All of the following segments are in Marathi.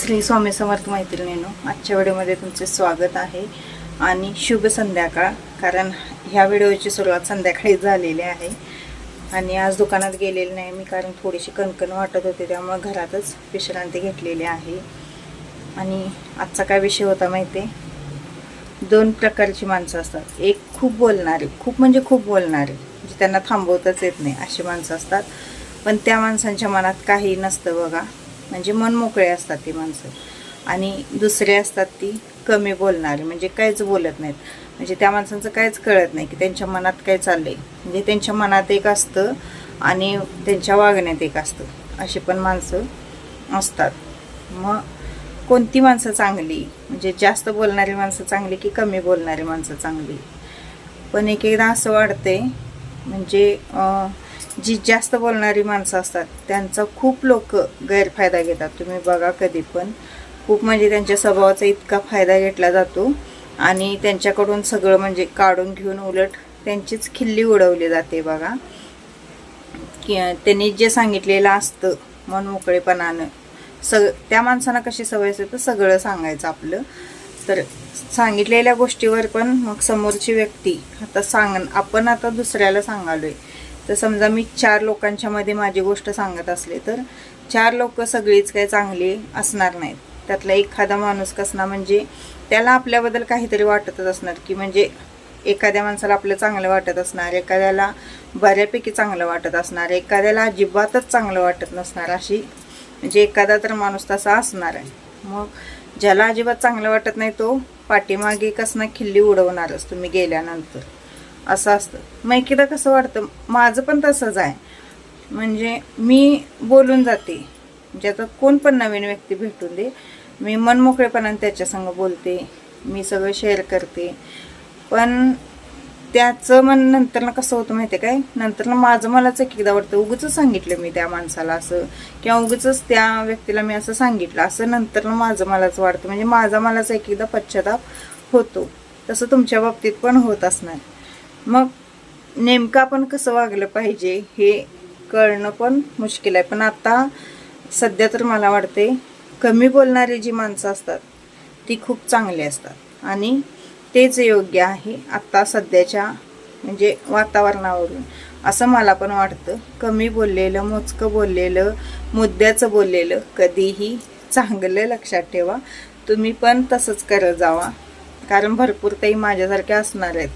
श्री स्वामी समर्थ मैत्रिणींनो आजच्या व्हिडिओमध्ये तुमचे स्वागत आहे आणि शुभ संध्याकाळ कारण ह्या व्हिडिओची सुरुवात संध्याकाळी झालेली आहे. आणि आज दुकानात गेलेली नाही मी कारण थोडीशी कणकण वाटत होते त्यामुळे घरातच विश्रांती घेतलेली आहे. आणि आजचा काय विषय होता माहिती आहे दोन प्रकारची माणसं असतात. एक खूप बोलणारे खूप म्हणजे खूप बोलणारे म्हणजे त्यांना थांबवताच येत नाही अशी माणसं असतात. पण त्या माणसांच्या मनात काही नसतं बघा. म्हणजे मन मोकळे असतात ती माणसं. आणि दुसरे असतात ती कमी बोलणारी म्हणजे काहीच बोलत नाहीत. म्हणजे त्या माणसांचं काहीच कळत नाही की त्यांच्या मनात काय चाललंय. म्हणजे त्यांच्या मनात एक असतं आणि त्यांच्या वागण्यात एक असतं. अशी पण माणसं असतात. मग कोणती माणसं चांगली? म्हणजे जास्त बोलणारी माणसं चांगली की कमी बोलणारी माणसं चांगली? पण एक एकदा असं वाटते म्हणजे जी जास्त बोलणारी माणसं असतात त्यांचा खूप लोक गैरफायदा घेतात. तुम्ही बघा कधी पण. खूप म्हणजे त्यांच्या स्वभावाचा इतका फायदा घेतला जातो आणि त्यांच्याकडून सगळं म्हणजे काढून घेऊन उलट त्यांचीच खिल्ली उडवली जाते बघा. की त्यांनी जे सांगितलेलं असतं मन मोकळेपणानं सग त्या माणसांना कशी सवय असते तर सगळं सांगायचं आपलं. तर सांगितलेल्या गोष्टीवर पण मग समोरची व्यक्ती आता सांग आपण आता दुसऱ्याला सांगालो आहे तर समजा मी चार लोकांच्या मध्ये माझी गोष्ट सांगत असले तर चार लोक सगळीच काही चांगली असणार नाहीत. त्यातला एखादा माणूस कसणार म्हणजे त्याला आपल्याबद्दल काहीतरी वाटतच असणार की म्हणजे एखाद्या माणसाला आपलं चांगलं वाटत असणार एखाद्याला बऱ्यापैकी चांगलं वाटत असणार एखाद्याला अजिबातच चांगलं वाटत नसणार अशी म्हणजे एखादा तर माणूस तसा असणार आहे. मग ज्याला अजिबात चांगलं वाटत नाही तो पाठीमागे कसं खिल्ली उडवणारच तुम्ही गेल्यानंतर. असं असतं. मग कसं वाटतं माझं पण तसंच आहे. म्हणजे मी बोलून जाते. म्हणजे आता कोण पण नवीन व्यक्ती भेटून दे. मी मनमोकळेपणाने त्याच्यासंग बोलते. मी सगळं शेअर करते. पण त्याचं मन नंतरनं कसं होतं माहिती आहे काय? नंतरनं माझं मलाच एक एकदा वाटतं उगच सांगितलं मी त्या माणसाला असं. किंवा उगच त्या व्यक्तीला मी असं सांगितलं. असं नंतरनं माझं मलाच वाटतं. म्हणजे माझा मलाच एक एकदा पश्चाताप होतो. तसं तुमच्या बाबतीत पण होत असणार. मग नेमकं आपण कसं वागलं पाहिजे हे कळणं पण मुश्किल आहे. पण आता सध्या तर मला वाटते कमी बोलणारी जी माणसं असतात ती खूप चांगली असतात. आणि तेच योग्य आहे आत्ता सध्याच्या म्हणजे वातावरणावरून. असं मला पण वाटतं. कमी बोललेलं मोजकं बोललेलं मुद्द्याचं बोललेलं कधीही चांगलं लक्षात ठेवा. तुम्ही पण तसंच करत जावा. कारण भरपूर काही माझ्यासारख्या असणार आहेत.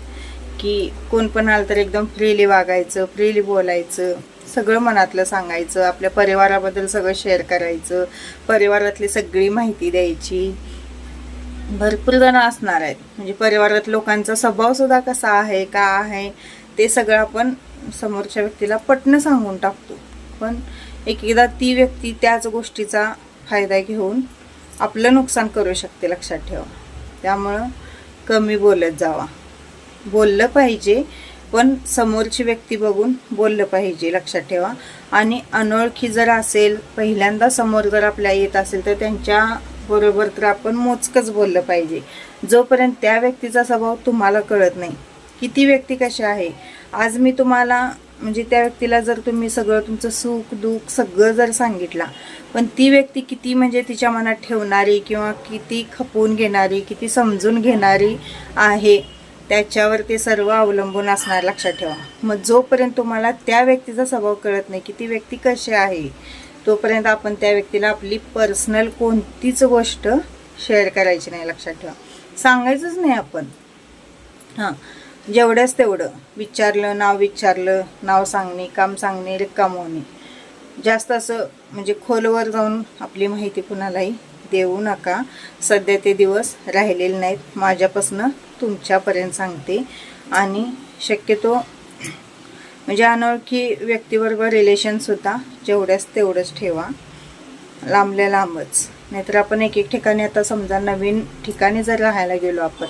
की कोण पण आलं तर एकदम फ्रीली वागायचं फ्रीली बोलायचं सगळं मनातलं सांगायचं आपल्या परिवाराबद्दल सगळं शेअर करायचं परिवारातली सगळी माहिती द्यायची. भरपूर जण असणार आहेत. म्हणजे परिवारात लोकांचा स्वभाव सुद्धा कसा आहे का आहे ते सगळं आपण समोरच्या व्यक्तीला पटणं सांगून टाकतो. पण एक एकदा ती व्यक्ती त्याच गोष्टीचा फायदा घेऊन आपलं नुकसान करू शकते लक्षात ठेवा. त्यामुळं कमी बोलत जावा. बोललं पाहिजे पण समोरची व्यक्ती बघून बोललं पाहिजे लक्षात ठेवा. आणि अनोळखी जर असेल पहिल्यांदा समोर जर आपल्या येत असेल तर त्यांच्या बरोबर तर आपण मोजकंच बोललं पाहिजे. जोपर्यंत त्या व्यक्तीचा स्वभाव तुम्हाला कळत नाही की ती व्यक्ती कशी आहे. आज मी तुम्हाला म्हणजे त्या व्यक्तीला जर तुम्ही सगळं तुमचं सुख दुःख सगळं जर सांगितला पण ती व्यक्ती किती म्हणजे तिच्या मनात ठेवणारी किंवा किती खपवून घेणारी किती समजून घेणारी आहे त्याच्यावर ते सर्व अवलंबून असणार लक्षात ठेवा. मग जोपर्यंत तुम्हाला त्या व्यक्तीचा स्वभाव कळत नाही की ती व्यक्ती कशी आहे तोपर्यंत आपण त्या व्यक्तीला आपली पर्सनल कोणतीच गोष्ट शेअर करायची नाही लक्षात ठेवा. सांगायचंच नाही आपण. हां जेवढंच तेवढं. विचारलं नाव विचारलं नाव सांगणे काम सांगणे रिकाम होणे. जास्त असं म्हणजे खोलवर जाऊन आपली माहिती कुणालाही देऊ नका. सध्या ते दिवस राहिलेले नाहीत. माझ्यापासनं तुमच्यापर्यंत सांगते. आणि शक्यतो म्हणजे अनोळखी व्यक्तीबरोबर रिलेशनसुद्धा जेवढ्याच तेवढंच ठेवा. लांबल्या लांबच. नाहीतर आपण एक एक ठिकाणी आता समजा नवीन ठिकाणी जर राहायला गेलो आपण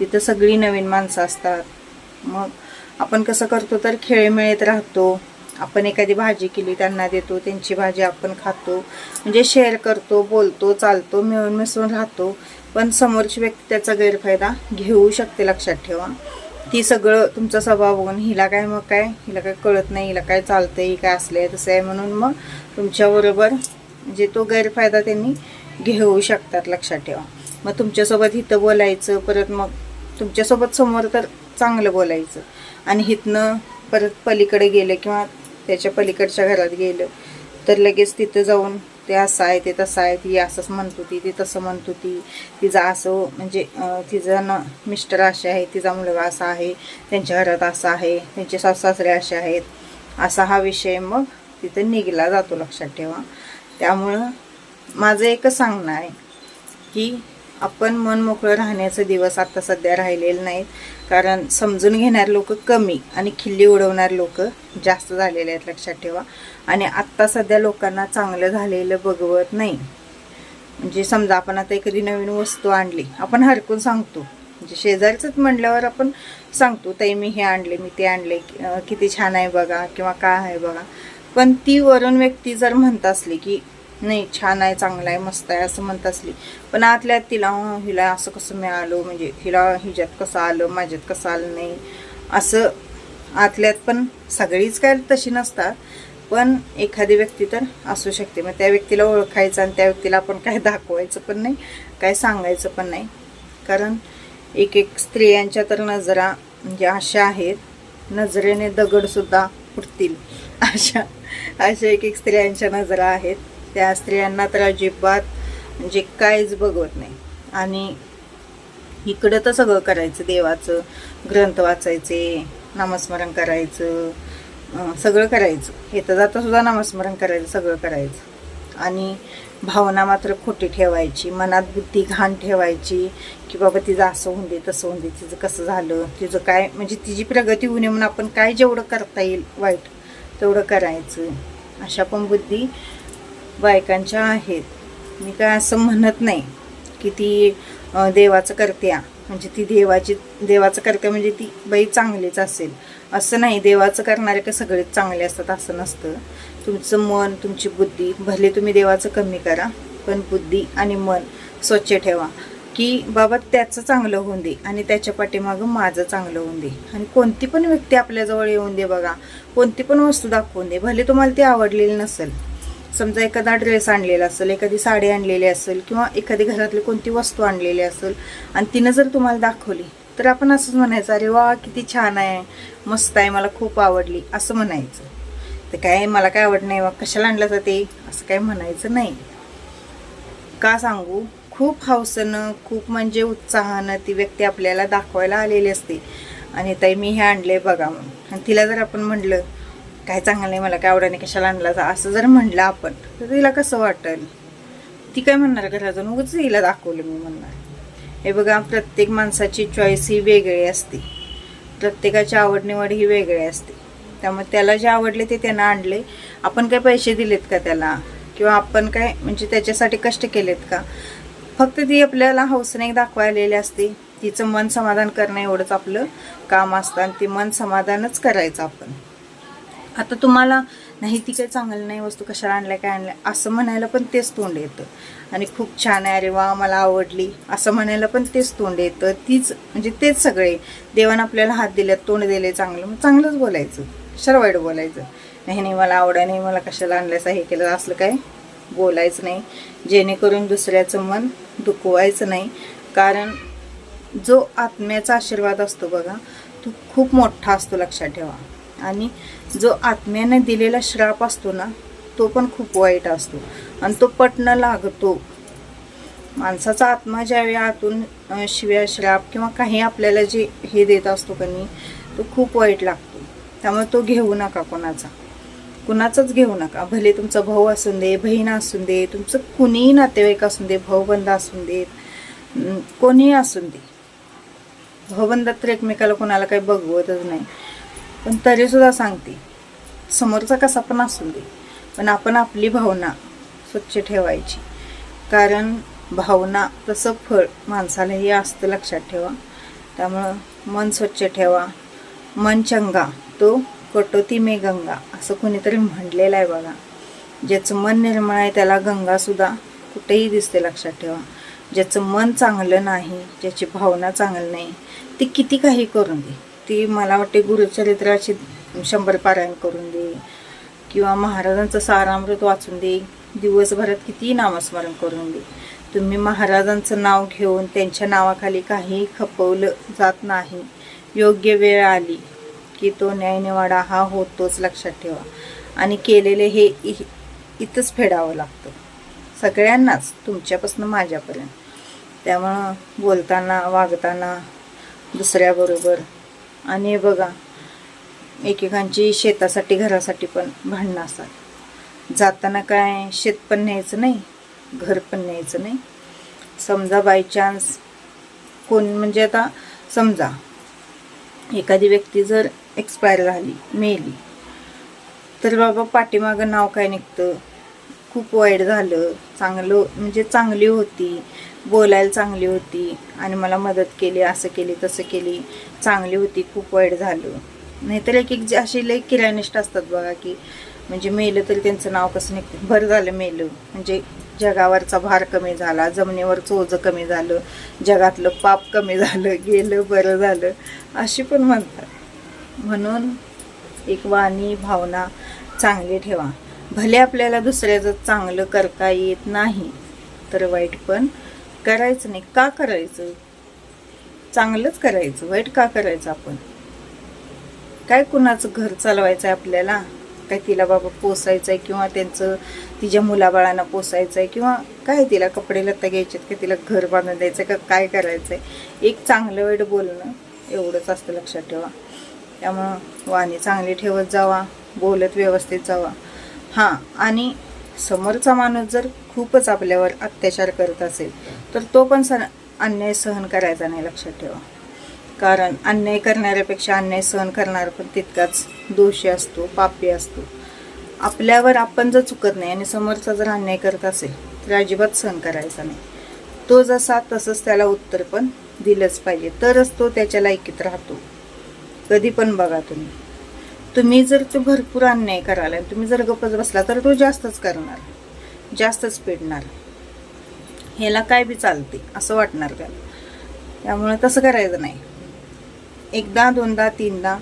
तिथं सगळी नवीन माणसं असतात. मग आपण कसं करतो तर खेळमेळीत राहतो. आपण एखादी भाजी केली त्यांना देतो त्यांची भाजी आपण खातो. म्हणजे शेअर करतो बोलतो चालतो मिळून मिसळून राहतो. पण समोरची व्यक्ती त्याचा गैरफायदा घेऊ शकते लक्षात ठेवा. ती सगळं तुमचा स्वभाव बघून हिला काय मग काय हिला काय कळत नाही हिला काय चालतंय ही काय असलंय तसं आहे म्हणून मग तुमच्याबरोबर म्हणजे तो गैरफायदा त्यांनी घेऊ शकतात लक्षात ठेवा. मग तुमच्यासोबत हिथं बोलायचं परत मग तुमच्यासोबत समोर तर चांगलं बोलायचं. आणि हिथनं परत पलीकडे गेलं किंवा त्याच्या पलीकडच्या घरात गेलं. तर लगेच तिथं जाऊन ते असं आहे ते तसं आहे ती असंच म्हणत होती ती तसं म्हणत होती. तिचं असं म्हणजे तिचं न मिस्टर असे आहे तिचा मुलगा असा आहे त्यांच्या घरात असं आहे त्यांचे सासरे असे आहेत. असा हा विषय मग तिथं निघला जातो लक्षात ठेवा. त्यामुळं माझं एकच सांगणं आहे की आपण मन मोकळं राहण्याचे दिवस आता सध्या राहिलेले नाहीत. कारण समजून घेणारे लोक कमी आणि खिल्ली उडवणारे लोक जास्त झालेले आहेत लक्षात ठेवा. आणि आत्ता सध्या लोकांना चांगलं झालेलं बघवत नाही. म्हणजे समजा आपण आता एखादी नवीन वस्तू आणली आपण हरकून सांगतो. म्हणजे शेजारचंच म्हणल्यावर आपण सांगतो ताई मी हे आणले मी ते आणले किती छान आहे बघा किंवा काय आहे बघा. पण ती वरून व्यक्ती जर म्हणत असली की नाही छान आहे चांगलं आहे मस्त आहे असं म्हणत असली. पण आतल्यात तिला हिला असं कसं मिळालं? म्हणजे हिला हिच्यात कसं आलं? माझ्यात कसं आलं नाही? असं आतल्यात पण सगळीच काय तशी नसतात. पण एखादी व्यक्ती तर असू शकते. मग त्या व्यक्तीला ओळखायचं आणि त्या व्यक्तीला आपण काय दाखवायचं पण नाही काय सांगायचं पण नाही. कारण एक एक स्त्रियांच्या तर नजरा म्हणजे अशा आहेत नजरेने दगडसुद्धा फुटतील अशा अशा एक एक स्त्रियांच्या नजरा आहेत. त्या स्त्रियांना तर अजिबात म्हणजे काहीच बघवत नाही. आणि इकडं तर सगळं करायचं देवाचं ग्रंथ वाचायचे नामस्मरण करायचं सगळं करायचं. येतं जाता सुद्धा नामस्मरण करायचं सगळं करायचं. आणि भावना मात्र खोटी ठेवायची मनात बुद्धी घाण ठेवायची की बाबा तिचं असं होऊन दे तसं होऊन दे तिचं कसं झालं तिचं काय म्हणजे तिची प्रगती होऊ नये म्हणून आपण काय जेवढं करता येईल वाईट तेवढं करायचं. अशा पण बुद्धी बायकांच्या आहेत. मी काय असं म्हणत नाही की ती देवाचं करत्या. म्हणजे ती देवाची देवाचं करते म्हणजे ती बाई चांगलीच असेल. असं नाही देवाचं करणारे का सगळेच चांगले असतात असं नसतं. तुमचं मन तुमची बुद्धी भले तुम्ही देवाचं कमी करा पण बुद्धी आणि मन स्वच्छ ठेवा. की बाबा त्याचं चांगलं होऊन दे आणि त्याच्या पाठीमागं माझं चांगलं होऊन दे. आणि कोणती पण व्यक्ती आपल्याजवळ येऊन दे बघा. कोणती पण वस्तू दाखवून दे. भले तुम्हाला ती आवडलेली नसेल. समजा एखादा ड्रेस आणलेला असेल एखादी साडी आणलेली असेल किंवा एखादी घरातली कोणती वस्तू आणलेली असेल आणि तिनं जर तुम्हाला दाखवली तर आपण असंच म्हणायचं अरे वा किती छान आहे मस्त आहे मला खूप आवडली असं म्हणायचं. तर काय मला काय आवड नाही वा कशाला आणलं जाते असं काय म्हणायचं नाही. का सांगू? खूप हौसनं खूप म्हणजे उत्साहानं ती व्यक्ती आपल्याला दाखवायला आलेली असते. आणि ताई मी हे आणले बघा म्हणून. आणि तिला जर आपण म्हटलं काय चांगलं नाही मला काय आवडाने नाही कशाला आणला जा असं जर म्हणलं आपण तर तिला कसं वाटेल? ती काय म्हणणार घरातून? उगाच हिला दाखवलं मी म्हणणार. हे बघा प्रत्येक माणसाची चॉईस ही वेगळी असते. प्रत्येकाची आवड निवड ही वेगळी असते. त्यामुळे त्याला जे आवडले ते त्यानं आणले. आपण काय पैसे दिलेत का त्याला? किंवा आपण काय म्हणजे त्याच्यासाठी कष्ट केलेत का? फक्त ती आपल्याला हौसने दाखवायलेली असते. तिचं मन समाधान करणं एवढंच आपलं काम असतं आणि ते मन समाधानच करायचं आपण. आता तुम्हाला नाही ती काही चांगलं नाही वस्तू कशाला आणल्या काय आणल्या? असं म्हणायला पण तेच तोंड येतं. आणि खूप छान आहे अरे वा मला आवडली. असं म्हणायला पण तेच तोंड येतं. तीच म्हणजे तेच सगळे. देवानं आपल्याला हात दिल्यात तोंड दिले चांगलं मग चांगलंच बोलायचं. कशाला वाईट बोलायचं? नाही नाही मला आवडा नाही मला कशाला आणल्याचं हे केलं असलं काय? बोलायचं नाही. जेणेकरून दुसऱ्याचं मन दुखवायचं नाही. कारण जो आत्म्याचा आशीर्वाद असतो बघा तो खूप मोठा असतो लक्षात ठेवा. आणि जो आत्म्याने दिलेला श्राप असतो ना तो पण खूप वाईट असतो. आणि तो पटणं लागतो. माणसाचा आत्मा ज्यावेळी आतून शिव्या श्राप किंवा काही आपल्याला जे हे देत असतो का नाही तो खूप वाईट लागतो. त्यामुळे तो घेऊ नका कोणाचा. कुणाचाच घेऊ नका. भले तुमचा भाऊ असून दे बहीण असून दे तुमचं कुणीही नातेवाईक असून दे भाऊबंद असून देत कोणीही असून दे. भाऊबंदात तर एकमेकाला कोणाला काही बघवतच नाही. पण तरीसुद्धा सांगते समोरचा कसा पण असू दे पण आपण आपली भावना स्वच्छ ठेवायची. कारण भावना तसं फळ माणसालाही असतं लक्षात ठेवा. त्यामुळं मन स्वच्छ ठेवा. मन चंगा तो कटोती मे गंगा असं कोणीतरी म्हणलेलं आहे बघा. ज्याचं मन निर्मळ आहे त्याला गंगासुद्धा कुठेही दिसते लक्षात ठेवा. ज्याचं मन चांगलं नाही ज्याची भावना चांगली नाही ती किती काही करून दे. ती मला वाटते गुरुचरित्राची शंभर पारायण करून दे. किंवा महाराजांचं सारामृत वाचून दे. दिवसभरात किती नामस्मरण करून दे. तुम्ही महाराजांचं नाव घेऊन त्यांच्या नावाखाली काही खपवलं जात नाही. योग्य वेळ आली की तो न्यायनिवाडा हा होतोच लक्षात ठेवा. आणि केलेले हे इ- इथंच फेडावं लागतं. सगळ्यांनाच तुमच्यापासून माझ्यापर्यंत. त्यामुळं बोलताना वागताना दुसऱ्याबरोबर आणि हे बघा एकेकांची शेतासाठी घरासाठी पण भांडणं असतात. जाताना काय शेत पण न्यायचं नाही घर पण न्यायचं नाही. समजा बाय चान्स कोण म्हणजे आता समजा एखादी व्यक्ती जर एक्सपायर झाली मेली तर बाबा पाठीमागं नाव काय निघतं? खूप वाईट झालं चांगलं म्हणजे चांगली होती बोलायला चांगली होती आणि मला मदत केली असं केली तसं केली. चांगली होती खूप वाईट झालं. नाहीतर एक एक जे असे लई किरायनिष्ठ असतात बघा की म्हणजे मेलं तरी त्यांचं नाव कसं निघतं? बरं झालं मेलं. म्हणजे जगावरचा भार कमी झाला जमिनीवरचं ओझं कमी झालं जगातलं पाप कमी झालं गेलं बरं झालं. अशी पण म्हणतात. म्हणून एक वाणी भावना चांगली ठेवा. भले आपल्याला दुसऱ्याचं चांगलं करता येत नाही तर वाईट पण करायचं नाही. का करायचं? चांगलंच करायचं वाईट का करायचं आपण? काय कुणाचं घर चालवायचं आहे आपल्याला? काय तिला बाबा पोसायचं आहे किंवा त्यांचं तिच्या मुलाबाळांना पोसायचं आहे किंवा काय तिला कपडे लत्ता घ्यायचे आहेत का तिला घर बांधून द्यायचं आहे का काय करायचं आहे एक चांगलं वाईट बोलणं एवढंच असतं लक्षात ठेवा. त्यामुळं वाणी चांगली ठेवत जावा बोलत व्यवस्थित जावा. हां आणि समोरचा माणूस जर खूपच आपल्यावर अत्याचार करत असेल तर तो पण सण अन्याय सहन करायचा नाही लक्षात ठेवा. कारण अन्याय करणाऱ्यापेक्षा अन्याय सहन करणारा पण तितकाच दोषी असतो पापी असतो. आपल्यावर आपण जर चुकत नाही आणि समोरचा जर अन्याय करत असेल तर अजिबात सहन करायचा नाही. तो जसा तसंच त्याला उत्तर पण दिलंच पाहिजे. तरच तो त्याच्या लायकीत राहतो. कधी पण बघा तुम्ही. तुम्ही जर तो भरपूर अन्याय कराला आणि तुम्ही जर गप्पच बसला तर तो जास्तच करणार जास्तच पेडणार. ह्याला काय बी चालते असं वाटणार त्याला त्यामुळे तसं करायचं नाही. एकदा दोनदा तीनदा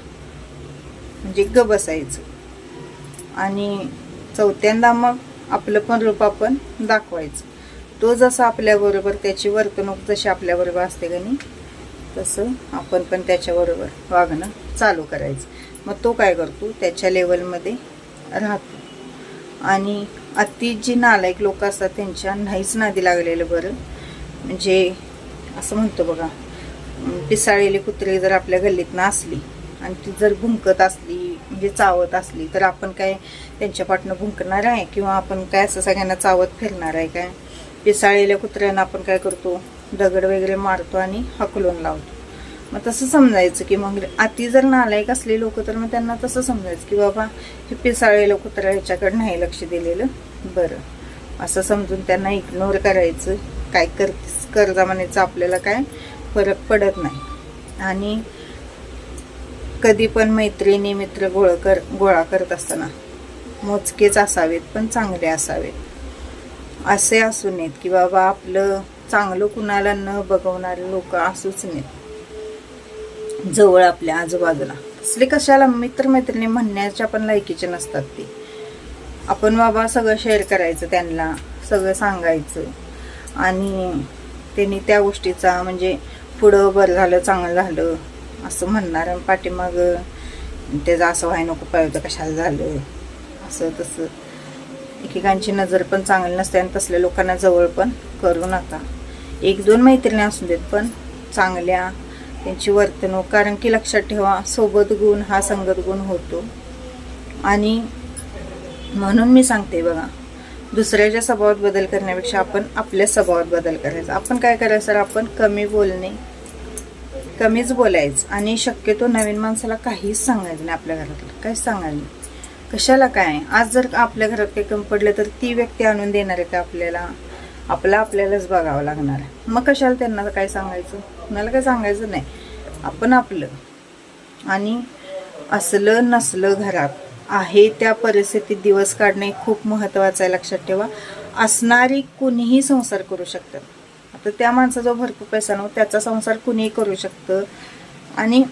म्हणजे ग बसायचं. आणि चौथ्यांदा मग आपलं पण रूप आपण दाखवायचं. तो जसा आपल्याबरोबर त्याची वर्तणूक जशी आपल्याबरोबर असते का नाही तसं आपण पण त्याच्याबरोबर वागणं चालू करायचं. मग तो काय करतो त्याच्या लेवलमध्ये राहतो. आणि अति जी नालायक लोक असतात त्यांच्या नाहीच नादी लागलेलं बरं. म्हणजे असं म्हणतो बघा पिसाळलेली कुत्री जर आपल्या गल्लीतनं असली आणि ती जर भुंकत असली म्हणजे चावत असली तर आपण काय त्यांच्या पाठनं भुंकणार आहे? किंवा आपण काय असं सगळ्यांना चावत फिरणार आहे काय? पिसाळलेल्या कुत्र्यांना आपण काय करतो? दगड वगैरे मारतो आणि हकलून लावतो. मग तसं समजायचं की मग अति जर नालायक असले लोक तर मग त्यांना तसं समजायचं की बाबा हे पिसाळे लोक तर ह्याच्याकडे नाही लक्ष दिलेलं. बरं. असं समजून त्यांना इग्नोर करायचं. काय कर कर्जामानेचं आपल्याला काय फरक पडत नाही. आणि कधी पण मैत्रिणी मित्र गोळ कर गोळा करत असताना मोजकेच असावेत पण चांगले असावेत. असे असू नयेत की बाबा आपलं चांगलं कुणाला न बघवणारे लोक असूच नयेत. जवळ आपल्या आजूबाजूला. असले कशाला मित्रमैत्रिणी म्हणण्याच्या पण लायकीचे नसतात ते. आपण बाबा सगळं शेअर करायचं त्यांना सगळं सांगायचं. आणि त्यांनी त्या गोष्टीचा म्हणजे पुढं बरं झालं चांगलं झालं असं म्हणणार. आणि पाठीमाग त्याचं असं व्हाय नको पाहिजे कशाला झालं. असं तसं. एकेकांची नजर पण चांगली नसते आणि तसल्या लोकांना जवळ पण करू नका. एक दोन मैत्रिणी असू देत पण चांगल्या त्यांची वर्तणूक. कारण की लक्षात ठेवा सोबत गुण हा संगत गुण होतो. आणि म्हणून मी सांगते बघा दुसऱ्याच्या स्वभावात बदल करण्यापेक्षा आपण आपल्या स्वभावात बदल करायचा. आपण काय करायचं सर? आपण कमी बोलणे कमीच बोलायचं. आणि शक्यतो नवीन माणसाला काहीच सांगायचं नाही आपल्या घरातलं. काहीच सांगायचं नाही. कशाला काय? आज जर आपल्या घरात काही कमी पडलं तर ती व्यक्ती आणून देणार आहे का आपल्याला? आपला आपल्यालाच बघावं लागणार आहे. मग कशाला त्यांना काय सांगायचं? कुणाला काय सांगायचं नाही. आपण आपलं आणि असलं नसलं घरात आहे त्या परिस्थितीत दिवस काढणे खूप महत्त्वाचं आहे लक्षात ठेवा. असणारी कुणीही संसार करू शकतात आता त्या माणसाचा भरपूर पैसा नव्हता त्याचा संसार कुणीही करू शकतं. आणि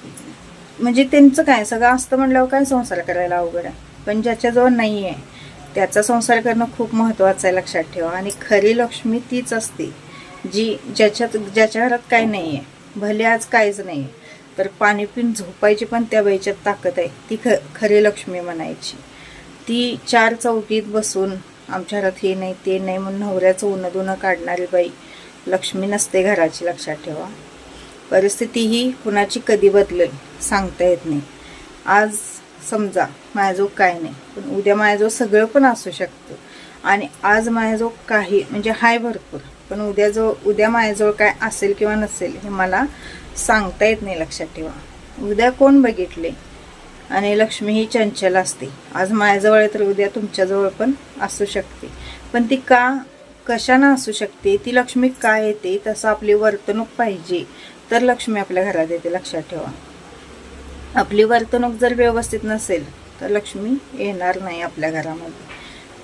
म्हणजे त्यांचं काय सगळं असतं म्हटल्यावर काय संसार करायला अवघड आहे. पण ज्याच्याजवळ नाही आहे त्याचा संसार करणं खूप महत्त्वाचं आहे लक्षात ठेवा. आणि खरी लक्ष्मी तीच असते. जी ज्याच्यात ज्याच्या घरात काय नाही आहे भले आज काहीच नाही आहे तर पाणी पिऊन झोपायची पण त्या बाईच्यात ताकद आहे. ती ख खरी लक्ष्मी म्हणायची. ती चार चौकीत बसून आमच्या घरात हे नाही ते नाही म्हणून नवऱ्याचं उन्हा दुनं काढणारी बाई लक्ष्मी नसते घराची लक्षात ठेवा. परिस्थिती ही कुणाची कधी बदलेल सांगता येत नाही. आज समजा माझ्याजवळ काय नाही पण उद्या माझ्याजवळ सगळं पण असू शकतं. आणि आज माझ्याजवळ काही म्हणजे हाय भरपूर. पण उद्या जो उद्या माझ्याजवळ काय असेल किंवा नसेल हे मला सांगता येत नाही लक्षात ठेवा. उद्या कोण बघितले? आणि लक्ष्मी ही चंचल असते. आज माझ्याजवळ आहे तर उद्या तुमच्याजवळ पण असू शकते. पण ती का कशानं असू शकते? ती लक्ष्मी का येते? तसं आपली वर्तणूक पाहिजे. तर लक्ष्मी आपल्या घरात येते. लक्षात ठेवा. आपली वर्तणूक जर व्यवस्थित नसेल तर लक्ष्मी येणार नाही आपल्या घरामध्ये.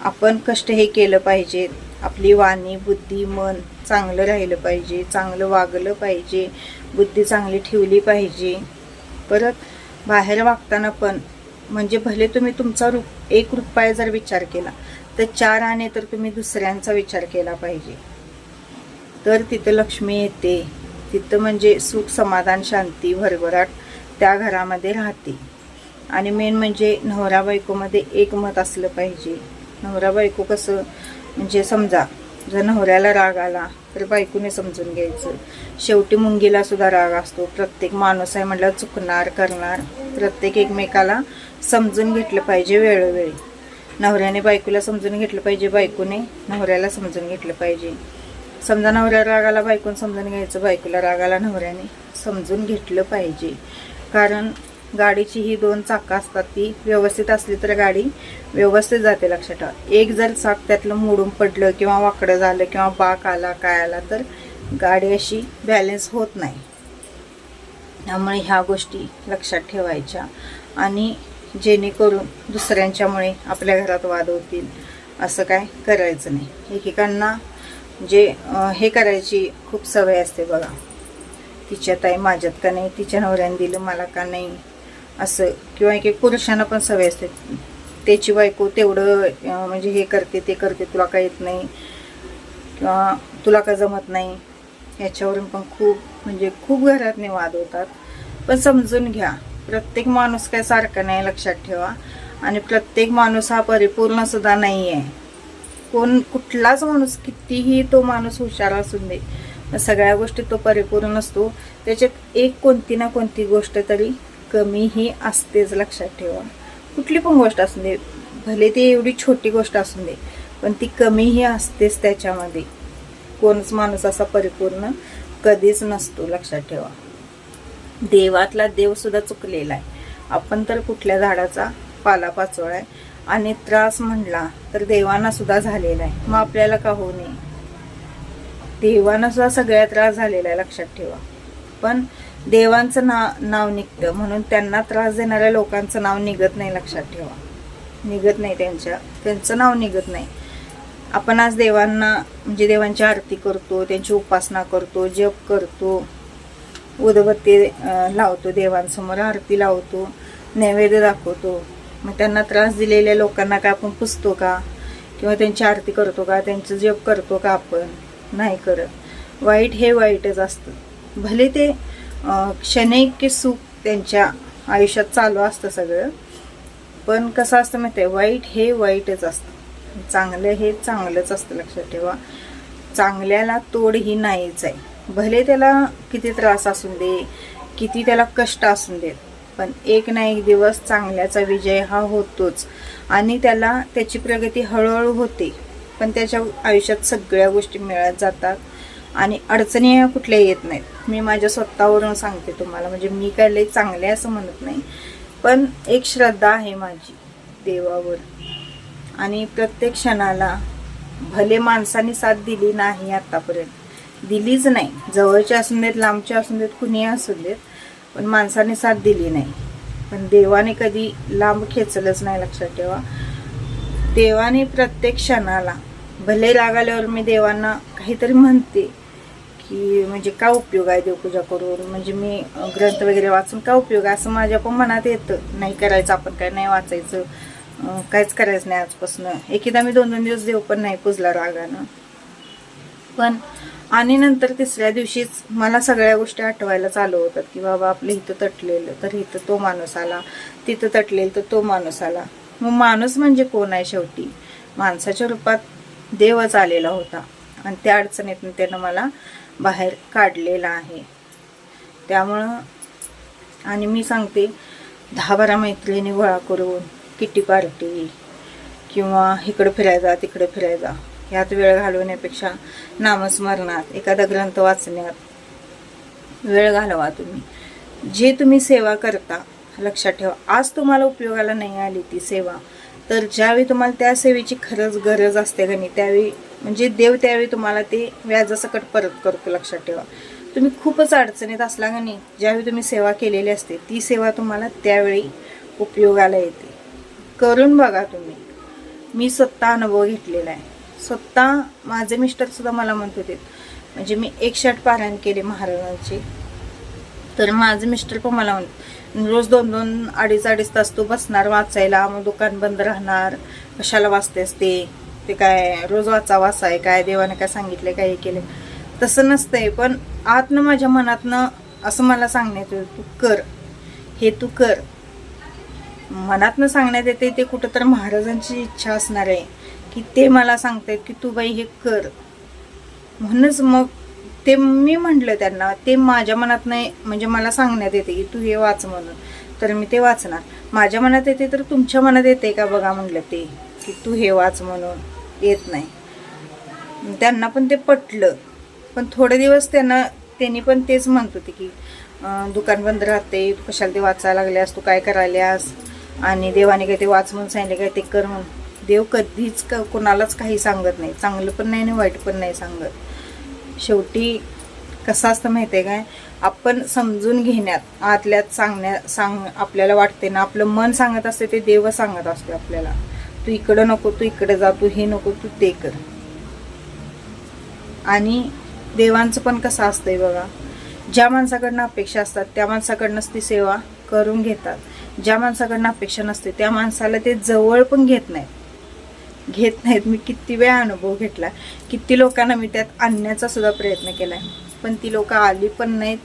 आपण कष्ट हे केलं पाहिजे आपली वाणी बुद्धी मन चांगलं राहिलं पाहिजे चांगलं वागलं पाहिजे बुद्धी चांगली ठेवली पाहिजे. परत बाहेर वागताना पण म्हणजे भले तुम्ही तुमचा रु एक रुपया जर विचार केला तर चार आणे तर तुम्ही दुसऱ्यांचा विचार केला पाहिजे. तर तिथं लक्ष्मी येते. तिथं म्हणजे सुख समाधान शांती भरभराट त्या घरामध्ये राहते. आणि मेन म्हणजे नवरा बायकोमध्ये एकमत असलं पाहिजे. नवरा बायको कसं म्हणजे समजा जर नवऱ्याला राग आला तर बायकोने समजून घ्यायचं. शेवटी मुंगीला सुद्धा राग असतो. प्रत्येक माणूस आहे म्हटलं चुकणार करणार. प्रत्येक एकमेकाला समजून घेतलं पाहिजे वेळोवेळी. नवऱ्याने बायकोला समजून घेतलं पाहिजे बायकोने नवऱ्याला समजून घेतलं पाहिजे. समजा नवऱ्या रागाला बायकोन समजून घ्यायचं. बायकोला रागाला नवऱ्याने समजून घेतलं पाहिजे. कारण गाडीची ही दोन चाकं असतात ती व्यवस्थित असली तर गाडी व्यवस्थित जाते लक्षात ठेवा. एक जर चाक त्यातलं मोडून पडलं किंवा वाकडं झालं किंवा बाक आला काय आला तर गाडी अशी बॅलेन्स होत नाही. त्यामुळे ह्या गोष्टी लक्षात ठेवायच्या. आणि जेणेकरून दुसऱ्यांच्यामुळे आपल्या घरात वाद होतील असं काय करायचं नाही. एकेकांना जे हे करायची खूप सवय असते बघा. तिच्यात आहे माझ्यात का नाही? तिच्या नवऱ्याने दिलं मला का नाही? असं. किंवा एक एक पुरुषांना पण सवय असते. त्याची बायको तेवढं म्हणजे हे करते ते करते तुला काय येत नाही. किंवा तुला का जमत नाही. याच्यावरून पण खूप म्हणजे खूप घरातने वाद होतात. पण समजून घ्या. प्रत्येक माणूस काय सारखा नाही लक्षात ठेवा. आणि प्रत्येक माणूस हा परिपूर्ण सुद्धा नाही आहे कोण कुठलाच माणूस कितीही तो माणूस हुशार असून दे सगळ्या गोष्टी तो परिपूर्ण नसतो. त्याच्यात एक कोणती ना कोणती गोष्ट तरी कमी ही असतेच लक्षात ठेवा. कुठली पण गोष्ट असू दे भले ती एवढी छोटी गोष्ट असू दे पण ती कमीही असतेच त्याच्यामध्ये. कोणच माणूस असा परिपूर्ण कधीच नसतो लक्षात ठेवा. देवातला देव सुद्धा चुकलेला आहे. आपण तर कुठल्या झाडाचा पाला पाचोळा आहे आणि त्रास म्हणला तर देवांना सुद्धा झालेला आहे मग आपल्याला का होऊ नये? देवांना सुद्धा सगळ्या त्रास झालेला आहे लक्षात ठेवा. पण देवांचं ना नाव निघतं. म्हणून त्यांना त्रास देणाऱ्या लोकांचं नाव निघत नाही लक्षात ठेवा. निघत नाही त्यांच्या त्यांचं नाव निघत नाही. आपण आज देवांना म्हणजे देवांची आरती करतो त्यांची उपासना करतो जप करतो उदबत्ती लावतो देवांसमोर आरती लावतो नैवेद्य दाखवतो. मग त्यांना त्रास दिलेल्या लोकांना का आपण पुसतो का? किंवा त्यांची आरती करतो का? त्यांचं जप करतो का आपण? नाही करत. वाईट हे वाईटच असतं. भले ते क्षणिक की सुख त्यांच्या आयुष्यात चालू असतं सगळं. पण कसं असतं माहिती आहे वाईट हे वाईटच असतं. चांगलं हे चांगलंच असतं लक्षात ठेवा. चांगल्याला तोड ही नाहीच आहे. भले त्याला किती त्रास असून दे किती त्याला कष्ट असून देत पण एक ना एक दिवस चांगल्याचा विजय हा होतोच. आणि त्याला त्याची प्रगती हळूहळू होते. पण त्याच्या आयुष्यात सगळ्या गोष्टी मिळत जातात. आणि अडचणी कुठल्याही येत नाहीत. मी माझ्या स्वतःवरून सांगते तुम्हाला. म्हणजे मी काय लई चांगले असं म्हणत नाही. पण एक श्रद्धा आहे माझी देवावर. आणि प्रत्येक क्षणाला भले माणसाने साथ दिली नाही आतापर्यंत. दिलीच नाही. जवळचे असून देत लांबचे असून देत कुणी असू देत पण माणसाने साथ दिली नाही. पण देवाने कधी लांब खेचलंच नाही लक्षात ठेवा. देवाने प्रत्येक क्षणाला भले लागल्यावर मी देवांना काहीतरी म्हणते की म्हणजे काय उपयोग आहे देवपूजा करून? म्हणजे मी ग्रंथ वगैरे वाचून काय उपयोग आहे? असं माझ्या पण मनात येतं. नाही करायचं आपण काय नाही वाचायचं. काहीच करायचं नाही आजपासून. एकेदा मी दोन दोन दिवस देव पण नाही पुजला रागानं. पण आणि नंतर तिसऱ्या दिवशीच मला सगळ्या गोष्टी आठवायला चालू होतात की बाबा आपलं इथं तटलेलं तर इथं तो माणूस आला तिथं तटलेलं तर तो माणूस आला. मग माणूस म्हणजे कोण आहे शेवटी? माणसाच्या रूपात देवच आलेला होता. आणि त्या अडचणीतून त्यानं मला बाहेर काढलेला आहे. त्यामुळं आणि मी सांगते दहा बारा मैत्रिणी गोळा करून किटी पार्टी किंवा इकडं फिरायचा तिकडं फिरायचा ह्यात वेळ घालवण्यापेक्षा नामस्मरणात एखादा ग्रंथ वाचण्यात वेळ घालवा तुम्ही. जे तुम्ही सेवा करता लक्षात ठेवा. आज तुम्हाला उपयोगाला नाही आली ती सेवा. तर ज्यावेळी तुम्हाला त्या सेवेची खरंच गरज असते का नाही त्यावेळी म्हणजे देव त्यावेळी तुम्हाला ते व्याजासकट परत करतो लक्षात ठेवा. तुम्ही खूपच अडचणीत असला का नाही ज्यावेळी तुम्ही सेवा केलेली असते ती सेवा तुम्हाला त्यावेळी उपयोगाला येते. करून बघा तुम्ही. मी स्वतः अनुभव घेतलेला आहे. स्वतः माझे मिस्टरसुद्धा मला म्हणत होते. म्हणजे मी एक शर्ट पारायण केले महाराजांचे. तर माझे मिस्टर पण मला रोज दोन दोन अडीच अडीच तास तू बसणार वाचायला मग दुकान बंद राहणार कशाला वाचतेस ते ते काय रोज वाचा वाचाय काय? देवाने काय सांगितले काय हे केले तसं नसतंय पण आतनं माझ्या मनातनं असं मला सांगण्यात येतं तू कर. हे तू कर. मनातनं सांगण्यात येते ते कुठं तर महाराजांची इच्छा असणार आहे की ते मला सांगतायत की तू बाई हे कर. म्हणूनच मग ते मी म्हटलं त्यांना ते माझ्या मनात नाही म्हणजे मला सांगण्यात येते की तू हे वाच म्हणून. तर मी ते वाचणार. माझ्या मनात येते तर तुमच्या मनात येते का बघा म्हटलं ते की तू हे वाच म्हणून. येत नाही. त्यांना पण ते पटलं. पण थोडे दिवस त्यांना त्यांनी पण तेच म्हणत होते की दुकान बंद राहते तू कशाला ते वाचायला लागल्यास तू काय करायलास आणि देवाने काय ते वाच म्हणून सांगितले काय ते कर म्हणून. देव कधीच क कोणालाच काही सांगत नाही. चांगलं पण नाही आणि वाईट पण नाही सांगत. शेवटी कसं असतं माहिती आहे काय? आपण समजून घेण्यात आतल्यात सांगण्या सांग आपल्याला वाटते ना आपलं मन सांगत असते ते देव सांगत असते आपल्याला. तू इकडं नको तू इकडे जा तू हे नको तू ते कर. आणि देवांचं पण कसं असतंय बघा ज्या माणसाकडनं अपेक्षा असतात त्या माणसाकडनंच ती सेवा करून घेतात. ज्या माणसाकडनं अपेक्षा नसते त्या माणसाला ते जवळ पण घेत नाहीत. घेत नाहीत. मी किती वेळा अनुभव घेतला. किती लोकांना मी त्यात आणण्याचा सुद्धा प्रयत्न केला आहे पण ती लोकं आली पण नाहीत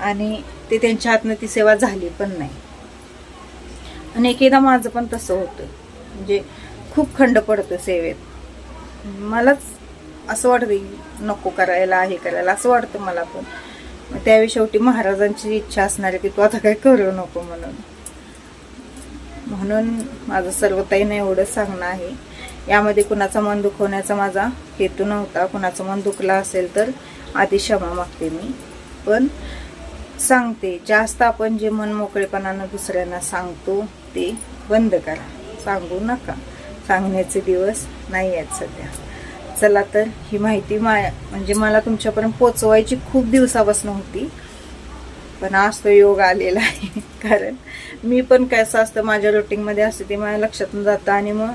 आणि ते त्यांच्या हातनं ती सेवा झाली पण नाही. आणि एकेदा माझं पण तसं होतं. म्हणजे खूप खंड पडतो सेवेत. मलाच असं वाटतं नको करायला हे करायला असं वाटतं मला पण. मग त्यावेळी शेवटी महाराजांची इच्छा असणार आहे की तू आता काय करू नको म्हणून. म्हणून माझं सर्वताईने एवढंच सांगणं आहे. यामध्ये कुणाचं मन दुखवण्याचा माझा हेतू नव्हता. कुणाचं मन दुखलं असेल तर आधी क्षमा मागते मी. पण सांगते जास्त आपण जे मन मोकळेपणानं दुसऱ्यांना सांगतो ते बंद करा. सांगू नका. सांगण्याचे दिवस नाही आहेत सध्या. चला तर ही माहिती मा म्हणजे मला तुमच्यापर्यंत पोचवायची खूप दिवसापासून होती. पण आज तो योग आलेला आहे. कारण मी पण कसं असतं माझ्या रुटीनमध्ये असते ते माझ्या लक्षातून जातं आणि मग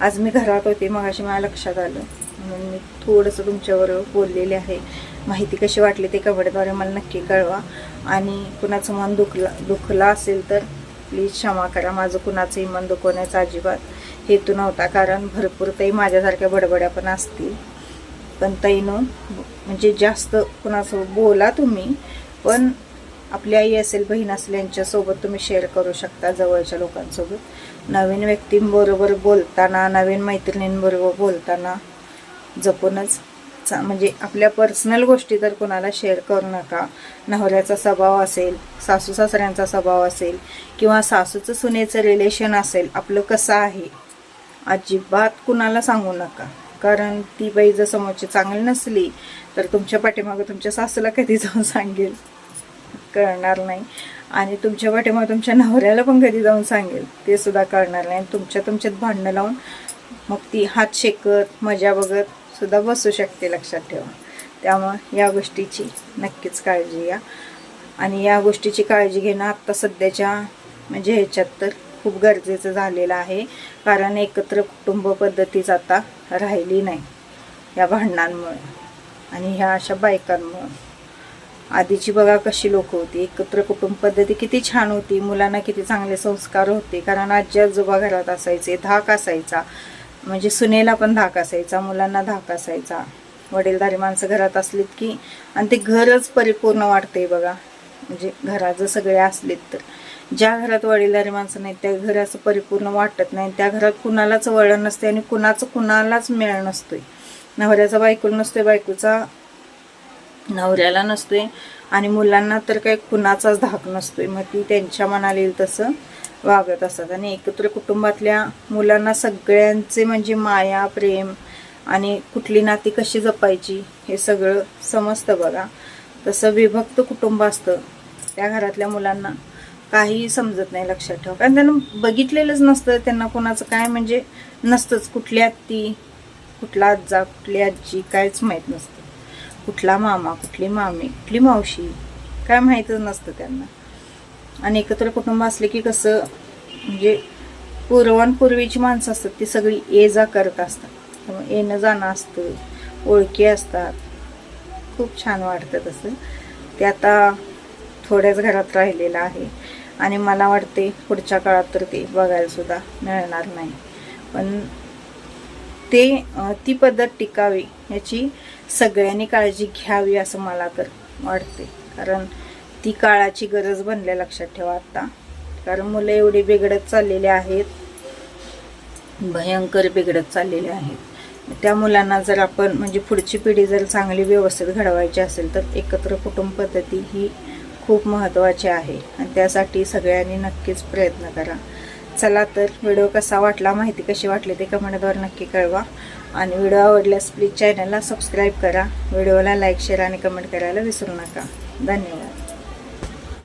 आज मी घरात होते मग अशी माझ्या लक्षात आलं. म्हणून मी थोडंसं तुमच्याबरोबर बोललेले आहे. माहिती कशी वाटली ते कमेंटद्वारे मला नक्की कळवा. आणि कुणाचं मन दुखलं दुखलं असेल तर प्लीज क्षमा करा. माझं कुणाचंही मन दुखवण्याचा अजिबात हेतू नव्हता कारण भरपूर ताई माझ्यासारख्या बडबड्या पण असतील. पण ताईनं म्हणजे जास्त कुणाचं बोला तुम्ही पण आपली आई असेल बहीण असेल यांच्यासोबत तुम्ही शेअर करू शकता जवळच्या लोकांसोबत. नवीन व्यक्तींबरोबर बोलताना नवीन मैत्रिणींबरोबर बोलताना जपूनच चा म्हणजे आपल्या पर्सनल गोष्टी तर कोणाला शेअर करू नका. नवऱ्याचा स्वभाव असेल सासू सासऱ्यांचा स्वभाव असेल किंवा सासूचं सुनेचं रिलेशन असेल आपलं कसं आहे अजिबात कुणाला सांगू नका. कारण ती बाई जर समोरची चांगली नसली तर तुमच्या पाठीमागं तुमच्या सासूला कधी जाऊन सांगेल? कळणार नाही. आणि तुमच्या पाठीमागे तुमच्या नवऱ्याला पण कधी जाऊन सांगेल. ते सुद्धा करणार नाही. आणि तुमच्या तुमच्यात भांडणं लावून मग ती हात शेकत मजा बघत सुद्धा बसू शकते लक्षात ठेवा. त्यामुळं या गोष्टीची नक्कीच काळजी घ्या. आणि या गोष्टीची काळजी घेणं आत्ता सध्याच्या म्हणजे ह्याच्यात तर खूप गरजेचं झालेलं आहे. कारण एकत्र कुटुंब पद्धतीच आता राहिली नाही या भांडणांमुळे. आणि ह्या अशा बायकांमुळं. आधीची बघा कशी लोक होती. एकत्र कुटुंब पद्धती किती छान होती. मुलांना किती चांगले संस्कार होते. कारण आजी आजोबा घरात असायचे. धाक असायचा. म्हणजे सुनेला पण धाक असायचा. मुलांना धाक असायचा. वडीलधारी माणसं घरात असलीत की आणि ते घरच परिपूर्ण वाटते बघा. म्हणजे घरात जर सगळे असलेत तर. ज्या घरात वडीलधारी माणसं नाहीत त्या घर असं परिपूर्ण वाटत नाही. त्या घरात कुणालाच वळण नसते आणि कुणाचं कुणालाच मेळ नसतोय. नवऱ्याचा बायकोला नसतोय बायकोचा नवऱ्याला नसतोय आणि मुलांना तर काही कुणाचाच धाक नसतोय. मग ती त्यांच्या मनाला येईल तसं वागत असतात. आणि एकत्र कुटुंबातल्या मुलांना सगळ्यांचे म्हणजे माया प्रेम आणि कुठली नाती कशी जपायची हे सगळं समजतं बघा. तसं विभक्त कुटुंब असतं. त्या घरातल्या मुलांना काहीही समजत नाही लक्षात ठेवा. कारण त्यांना बघितलेलंच नसतं. त्यांना कोणाचं काय म्हणजे नसतंच. कुठली आत्ती कुठला आजा कुठली आजी काहीच माहीत नसतं. कुठला मामा कुठली मामी कुठली मावशी? काय माहीतच नसतं त्यांना. आणि एकत्र कुटुंब असले की कसं म्हणजे पूर्वांपूर्वीची माणसं असतात ती सगळी ये जा करत असतात. त्यामुळे येणं जाणं असतं ओळखी असतात. खूप छान वाटतं तसं. ते आता थोड्याच घरात राहिलेलं आहे. आणि मला वाटते पुढच्या काळात तर ते बघायलासुद्धा मिळणार नाही. पण ते ती पद्धत टिकावी याची सगळ्यांनी काळजी घ्यावी असं मला तर वाटते. कारण ती काळाची गरज बनल्या लक्षात ठेवा आता. कारण मुलं एवढी बिघडत चाललेली आहेत. भयंकर बिघडत चाललेले आहेत. त्या मुलांना जर आपण म्हणजे पुढची पिढी जर चांगली व्यवस्थित घडवायची असेल तर एकत्र कुटुंब पद्धती ही खूप महत्त्वाची आहे. आणि त्यासाठी सगळ्यांनी नक्कीच प्रयत्न करा. चला तर व्हिडिओ कसा वाटला माहिती कशी वाटली ते कमेंटद्वारे नक्की कळवा. आणि व्हिडिओ आवडल्यास प्लीज चॅनलला सबस्क्राईब करा. व्हिडिओला लाईक शेअर आणि कमेंट करायला विसरू नका. धन्यवाद.